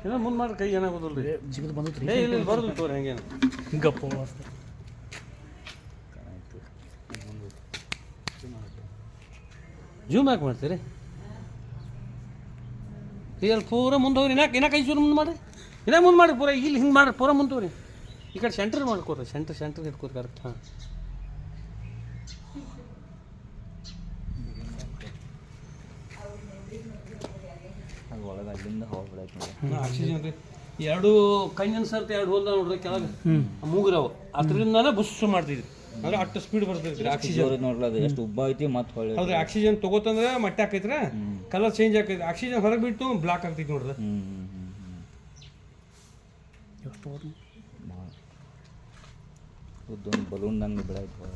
ಏನೋ ಮುಂದೆ ಮಾಡಿ ಕೈ ಏನಾಗೋದಿಲ್ಲ ರೀ ಜಿಗಿದು ಬಂದೈತ್ರಿ ಏ ಇಲ್ಲ ಬರೋದು ತೋರಿ ಹಂಗೇನು. ಹಿಂಗಪ್ಪ ಜೂಮ್ ಯಾಕೆ ಮಾಡ್ತೀರಿ? ಇಲ್ಲಿ ಪೂರ ಮುಂದೆ ಹೋಗ್ರಿ. ಇನ್ನಾಕೆ ಇನ್ನ ಕೈ ಚೂರು ಮುಂದೆ ಮಾಡಿ ಇನ್ನ ಮುಂದೆ ಮಾಡಿ ಪೂರ. ಇಲ್ಲಿ ಹಿಂಗೆ ಮಾಡ್ರಿ ಪೂರ ಮುಂದೆ ಹೋಗ್ರಿ ಈ ಕಡೆ ಸೆಂಟ್ರ್ ಮಾಡ್ಕೋರಿ ಸೆಂಟ್ರ್ ಸೆಂಟ್ರ್ ಇಟ್ಕೋರಿ ಕರೆಕ್ಟ್ ಹಾಂ. ಅದು ಒಳಗೆ ಅಲ್ಲಿಂದ ಹೋಗ್ಬಿಡೈತೆ ಆಕ್ಸಿಜನ್ ರೀ. ಎರಡು ಕಣ್ಣಿನ ಸರ್ತಿ ಎರಡು ಹೋದ ನೋಡ್ರಿ ಕೆಳಗೆ. ಮೂಗಿರವು. ಅದರಿಂದನೇ ಬುಸ್ ಮಾಡ್ತಿದ್ರಿ ಅಂದ್ರೆ ಅಷ್ಟು ಸ್ಪೀಡ್ ಬರ್ತೈತಿ ಆಕ್ಸಿಜನ್. ನೋಡ್ಲ ಎಷ್ಟು ಉಬ್ಬ ಐತಿ ಮತ್ತೆ ಹೊಳ್ಳಿ ಹೌದ್ರಿ ಆಕ್ಸಿಜನ್ ತಗೋತಂದ್ರೆ ಮಟ್ಟ ಹಾಕೈತ್ರ ಕಲರ್ ಚೇಂಜ್ ಆಕೈತಿ ಆಕ್ಸಿಜನ್ ಹೊರಗೆ ಬಿಟ್ಟು ಬ್ಲಾಕ್ ಆಗ್ತೈತಿ ನೋಡ್ರಿ. ಬಲೂನ್ ನಂಗೆ ಎಷ್ಟು ಉದ್ದೊಂದು ಬಲೂನ್ದಂಗೆ ಬಿಡಾಯ್ತು